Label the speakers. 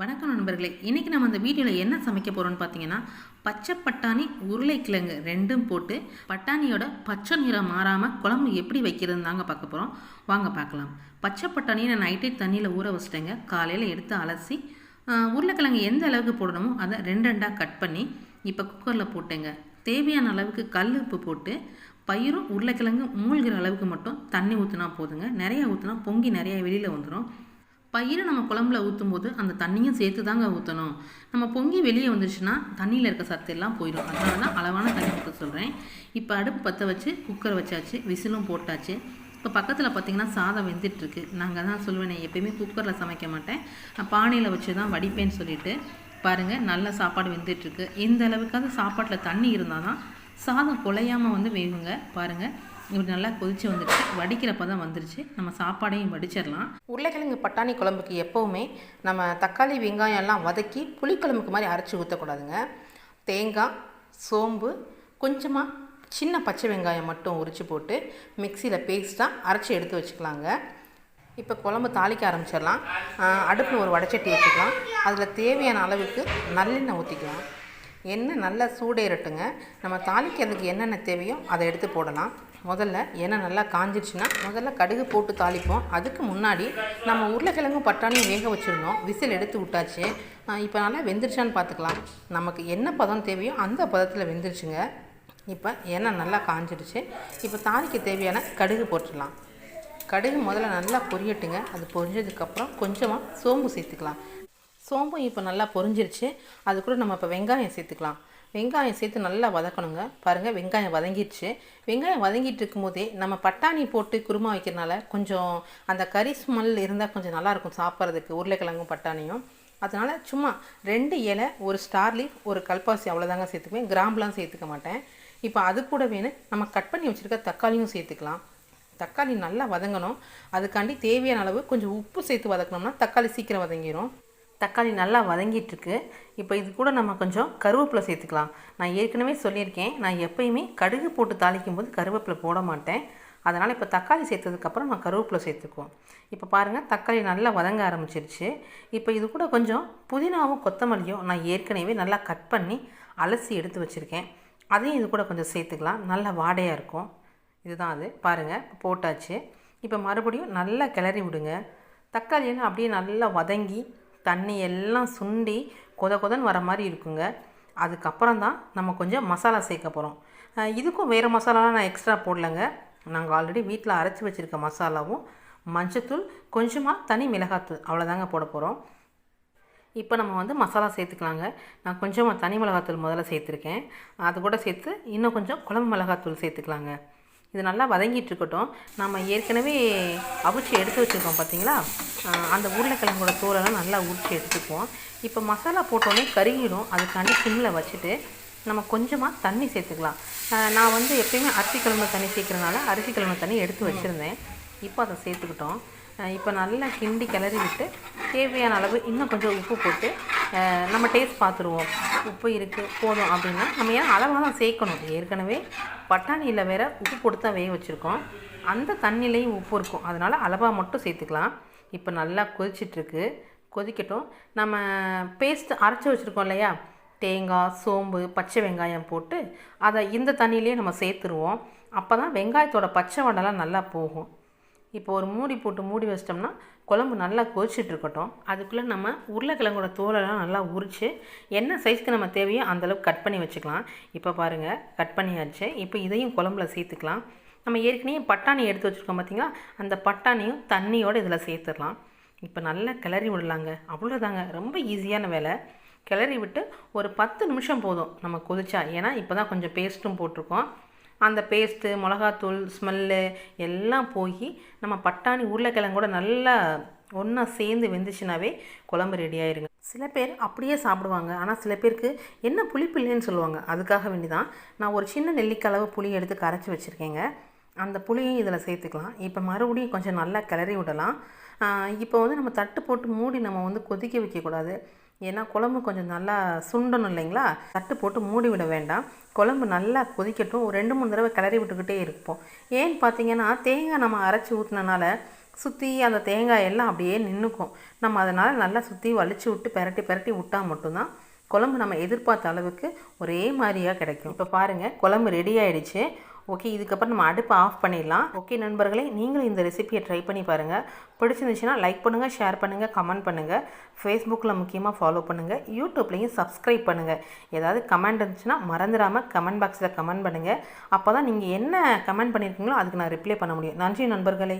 Speaker 1: வணக்கம் நண்பர்களே. இன்றைக்கி நம்ம அந்த வீடியோவில் என்ன சமைக்க போகிறோம்னு பார்த்தீங்கன்னா பச்சை பட்டாணி உருளைக்கிழங்கு ரெண்டும் போட்டு பட்டாணியோட பச்சை நிறம் மாறாமல் குழம்பு எப்படி வைக்கிறதுன்னு தாங்க பார்க்க போகிறோம் வாங்க பார்க்கலாம். பச்சை பட்டாணியை நான் நைட்டே தண்ணியில் ஊற வச்சிட்டேங்க. காலையில் எடுத்து அலசி உருளைக்கிழங்கு எந்த அளவுக்கு போடணுமோ அதை ரெண்டு ரெண்டாக கட் பண்ணி இப்போ குக்கரில் போட்டேங்க. தேவையான அளவுக்கு கல் உப்பு போட்டு பயிரும் உருளைக்கிழங்கு மூழ்கிற அளவுக்கு மட்டும் தண்ணி ஊற்றினா போதுங்க. நிறையா ஊற்றினா பொங்கி நிறையா வெளியில் வந்துடும் பயிரை நம்ம குழம்புல ஊற்றும் போது அந்த தண்ணியும் சேர்த்து தாங்க ஊற்றணும் நம்ம பொங்கி வெளியே வந்துருச்சுன்னா தண்ணியில் இருக்க சத்து எல்லாம் போயிடும். அதனால தான் அளவான தண்ணி ஊற்ற சொல்கிறேன் இப்போ அடுப்பு பற்ற வச்சு குக்கர் வச்சாச்சு விசிலும் போட்டாச்சு. இப்போ பக்கத்தில் பார்த்தீங்கன்னா சாதம் வெந்துட்டுருக்கு. நாங்கள் தான் சொல்லுவேனே எப்பயுமே குக்கரில் சமைக்க மாட்டேன். பானையில் வச்சு தான் வடிப்பேன்னு சொல்லிட்டு பாருங்கள் நல்ல சாப்பாடு வெந்துட்டுருக்கு. இந்த அளவுக்காவது சாப்பாட்டில் தண்ணி இருந்தால் தான் சாதம் குலையாமல் வந்து வேகுங்க பாருங்கள் இப்படி நல்லா கொதிச்சு வந்துருச்சு. வடிக்கிறப்ப தான் வந்துருச்சு. நம்ம சாப்பாடையும் வடிச்சிடலாம்.
Speaker 2: உருளைக்கிழங்கு பட்டாணி குழம்புக்கு எப்போவுமே நம்ம தக்காளி வெங்காயம் எல்லாம் வதக்கி புளிக்குழம்புக்கு மாதிரி அரைச்சி ஊற்றக்கூடாதுங்க தேங்காய் சோம்பு கொஞ்சமாக சின்ன பச்சை வெங்காயம் மட்டும் உரித்து போட்டு மிக்சியில் பேஸ்ட்டாக அரைச்சி எடுத்து வச்சுக்கலாங்க. இப்போ குழம்பு தாளிக்க ஆரம்பிச்சிடலாம். அடுப்பில் ஒரு வடைச்சட்டி வச்சுக்கலாம். அதில் தேவையான அளவுக்கு நல்லெண்ணெய் ஊற்றிக்கலாம் எண்ணெய் நல்லா சூடேறட்டுங்க நம்ம தாளிக்கிறதுக்கு என்னென்ன தேவையோ அதை எடுத்து போடலாம். முதல்ல எண்ணெய் நல்லா காஞ்சிடுச்சுன்னா முதல்ல கடுகு போட்டு தாளிப்போம். அதுக்கு முன்னாடி நம்ம உருளைக்கிழங்கு பட்டாணியும் வேக வச்சுருந்தோம். விசில் எடுத்து விட்டாச்சு. இப்போ நல்லா வெந்துருச்சான்னு பார்த்துக்கலாம். நமக்கு என்ன பதம் தேவையோ அந்த பதத்தில் வெந்துருச்சுங்க. இப்போ எண்ணெய் நல்லா காஞ்சிடுச்சு இப்போ தாளிக்க தேவையான கடுகு போட்டுடலாம். கடுகு முதல்ல நல்லா பொரியட்டுங்க. அது பொரிஞ்சதுக்கப்புறம் கொஞ்சமாக சோம்பு சேர்த்துக்கலாம். சோம்பும் இப்போ நல்லா பொரிஞ்சிருச்சு. அது கூட நம்ம இப்போ வெங்காயம் சேர்த்துக்கலாம். வெங்காயம் சேர்த்து நல்லா வதக்கணுங்க. பாருங்கள் வெங்காயம் வதங்கிடுச்சு. வெங்காயம் வதங்கிட்டு இருக்கும்போதே நம்ம பட்டாணி போட்டு குருமா வைக்கிறனால கொஞ்சம் அந்த கறி ஸ்மெல் இருந்தால் கொஞ்சம் நல்லாயிருக்கும் சாப்பிட்றதுக்கு. உருளைக்கிழங்கும் பட்டாணியும். அதனால் சும்மா ரெண்டு இலை ஒரு ஸ்டார் லீஃப் ஒரு கல்பாசி அவ்வளோதாங்க சேர்த்துக்குவேன். கிராம்புலாம் சேர்த்துக்க மாட்டேன். இப்போ அது கூட வேணும் நம்ம கட் பண்ணி வச்சுருக்க தக்காளியும் சேர்த்துக்கலாம். தக்காளி நல்லா வதங்கணும். அதுக்காண்டி தேவையான அளவு கொஞ்சம் உப்பு சேர்த்து வதக்கணும்னா தக்காளி சீக்கிரம் வதங்கிடும் தக்காளி நல்லா வதங்கிட்டு இருக்கு இப்போ இது கூட நம்ம கொஞ்சம் கருவேப்பிலை சேர்த்துக்கலாம். நான் ஏற்கனவே சொல்லியிருக்கேன். நான் எப்பயுமே கடுகு போட்டு தாளிக்கும் போது கருவேப்பிலை போட மாட்டேன். அதனால் இப்போ தக்காளி சேர்த்ததுக்கப்புறம் நான் கருவேப்பிலை சேர்த்துக்குவோம். இப்போ பாருங்கள் தக்காளி நல்லா வதங்க ஆரம்பிச்சிருச்சு. இப்போ இது கூட கொஞ்சம் புதினாவும் கொத்தமல்லியும் நான் ஏற்கனவே நல்லா கட் பண்ணி அலசி எடுத்து வச்சுருக்கேன். அதையும் இது கூட கொஞ்சம் சேர்த்துக்கலாம். நல்ல வாடையாக இருக்கும். இதுதான் அது. பாருங்கள் போட்டாச்சு. இப்போ மறுபடியும் நல்லா கிளறி விடுங்க. தக்காளியெல்லாம் அப்படியே நல்லா வதங்கி தண்ணி எல்லாம் சுண்டி கொத கொதன்னு வர மாதிரி இருக்குங்க. அதுக்கப்புறம் தான் நம்ம கொஞ்சம் மசாலா சேர்க்க போகிறோம் இதுக்கும் வேறு மசாலாலாம் நான் எக்ஸ்ட்ரா போடலைங்க. நாங்கள் ஆல்ரெடி வீட்டில் அரைச்சி வச்சுருக்க மசாலாவும் மஞ்சத்தூள் கொஞ்சமாக தனி மிளகாத்தூள் அவ்வளோதாங்க போட போகிறோம் இப்போ நம்ம வந்து மசாலா சேர்த்துக்கலாங்க. நான் கொஞ்சமாக தனி மிளகாத்தூள் முதல்ல சேர்த்துருக்கேன். அது கூட சேர்த்து இன்னும் கொஞ்சம் குழம்பு மிளகாத்தூள் சேர்த்துக்கலாங்க. இது நல்லா வதங்கிட்டு இருக்கட்டும் நம்ம ஏற்கனவே அவிச்சு எடுத்து வச்சுருக்கோம் பார்த்தீங்களா அந்த உருளைக்கிழங்கோட தோலெல்லாம் நல்லா உரிச்சு எடுத்துக்குவோம். இப்போ மசாலா போட்டோன்னே கருகிடும். அதுக்காண்டி சிம்மில் வச்சுட்டு நம்ம கொஞ்சமாக தண்ணி சேர்த்துக்கலாம். நான் வந்து எப்பயுமே அரிசி கிழம்பு தண்ணி சேர்க்குறனால அரிசி கிழம்பு தண்ணி எடுத்து வச்சுருந்தேன். இப்போ அதை சேர்த்துக்கிட்டோம். இப்போ நல்லா கிண்டி கிளறி விட்டு தேவையான அளவு இன்னும் கொஞ்சம் உப்பு போட்டு நம்ம டேஸ்ட் பார்த்துருவோம். உப்பு இருக்குது போதும் அப்படின்னா நம்ம ஏன் அளவாக தான் சேர்க்கணும். ஏற்கனவே பட்டாணியில் வேற உப்பு போட்டு தான் வேக வச்சுருக்கோம். அந்த தண்ணிலையும் உப்பு இருக்கும். அதனால் அளவாக மட்டும் சேர்த்துக்கலாம். இப்போ நல்லா கொதிச்சிட்ருக்கு. கொதிக்கட்டும். நம்ம பேஸ்ட் அரைச்சி வச்சுருக்கோம் இல்லையா? தேங்காய் சோம்பு பச்சை வெங்காயம் போட்டு அதை இந்த தண்ணியிலே நம்ம சேர்த்துருவோம். அப்போ தான் வெங்காயத்தோட பச்சை வடலாம் நல்லா போகும். இப்போ ஒரு மூடி போட்டு மூடி வச்சிட்டோம்னா குழம்பு நல்லா கொதிச்சிட்டு இருக்கட்டும். அதுக்குள்ளே நம்ம உருளைக்கிழங்கோட தோலெல்லாம் நல்லா உரித்து என்ன சைஸ்க்கு நம்ம தேவையோ அந்தளவுக்கு கட் பண்ணி வச்சுக்கலாம். இப்போ பாருங்கள் கட் பண்ணியாச்சு. இப்போ இதையும் குழம்புல சேர்த்துக்கலாம். நம்ம ஏற்கனவே பட்டாணி எடுத்து வச்சுருக்கோம் பார்த்திங்களா அந்த பட்டாணியும் தண்ணியோடு இதில் சேர்த்துடலாம். இப்போ நல்லா கிளறி விடலாங்க. அவ்வளோதாங்க ரொம்ப ஈஸியான வேலை. கிளறி விட்டு ஒரு பத்து நிமிஷம் போதும் நம்ம கொதிச்சா. ஏன்னா இப்போ தான் கொஞ்சம் பேஸ்ட்டும் போட்டிருக்கோம். அந்த பேஸ்ட்டு மிளகாத்தூள் ஸ்மெல்லு எல்லாம் போய் நம்ம பட்டாணி உருளைக்கிழங்கூட நல்லா ஒன்றா சேர்ந்து வெந்துச்சுனாவே குழம்பு ரெடி ஆயிருங்க. சில பேர் அப்படியே சாப்பிடுவாங்க. ஆனால் சில பேருக்கு என்ன புளிப்பு இல்லைன்னு சொல்லுவாங்க. அதுக்காக வேண்டி தான் நான் ஒரு சின்ன நெல்லிக்களவு புளி எடுத்து கரைச்சி வச்சுருக்கேங்க. அந்த புளியும் இதில் சேர்த்துக்கலாம். இப்போ மறுபடியும் கொஞ்சம் நல்லா கிளறி விடலாம். இப்போ வந்து நம்ம தட்டு போட்டு மூடி நம்ம வந்து கொதிக்க வைக்கக்கூடாது. ஏன்னா குழம்பு கொஞ்சம் நல்லா சுண்டணும் இல்லைங்களா? தட்டு போட்டு மூடி விட வேண்டாம். குழம்பு நல்லா கொதிக்கட்டும். ஒரு ரெண்டு மூணு தடவை கிளறி விட்டுக்கிட்டே இருப்போம். ஏன்னு பார்த்தீங்கன்னா தேங்காய் நம்ம அரைச்சி ஊற்றினால சுற்றி அந்த தேங்காய் எல்லாம் அப்படியே நின்றுக்கும் நம்ம அதனால் நல்லா சுற்றி வலிச்சு விட்டு பெரட்டி பெரட்டி விட்டால் மட்டும்தான் குழம்பு நம்ம எதிர்பார்த்த அளவுக்கு ஒரே மாதிரியாக கிடைக்கும். இப்போ பாருங்கள் குழம்பு ரெடி ஆகிடுச்சு ஓகே இதுக்கப்புறம் நம்ம அடுப்பை ஆஃப் பண்ணிடலாம். ஓகே நண்பர்களே நீங்களும் இந்த ரெசிபியை ட்ரை பண்ணி பாருங்கள் பிடிச்சிருந்துச்சுன்னா லைக் பண்ணுங்கள் ஷேர் பண்ணுங்கள் கமெண்ட் பண்ணுங்கள் ஃபேஸ்புக்கில் முக்கியமாக ஃபாலோ பண்ணுங்கள் யூடியூப்லேயும் சப்ஸ்கிரைப் பண்ணுங்கள் ஏதாவது கமெண்ட் இருந்துச்சுன்னா மறந்துடாமல் கமெண்ட் பாக்ஸில் கமெண்ட் பண்ணுங்கள் அப்போ தான் நீங்கள் என்ன கமெண்ட் பண்ணியிருக்கீங்களோ அதுக்கு நான் ரிப்ளை பண்ண முடியும். நன்றி நண்பர்களே.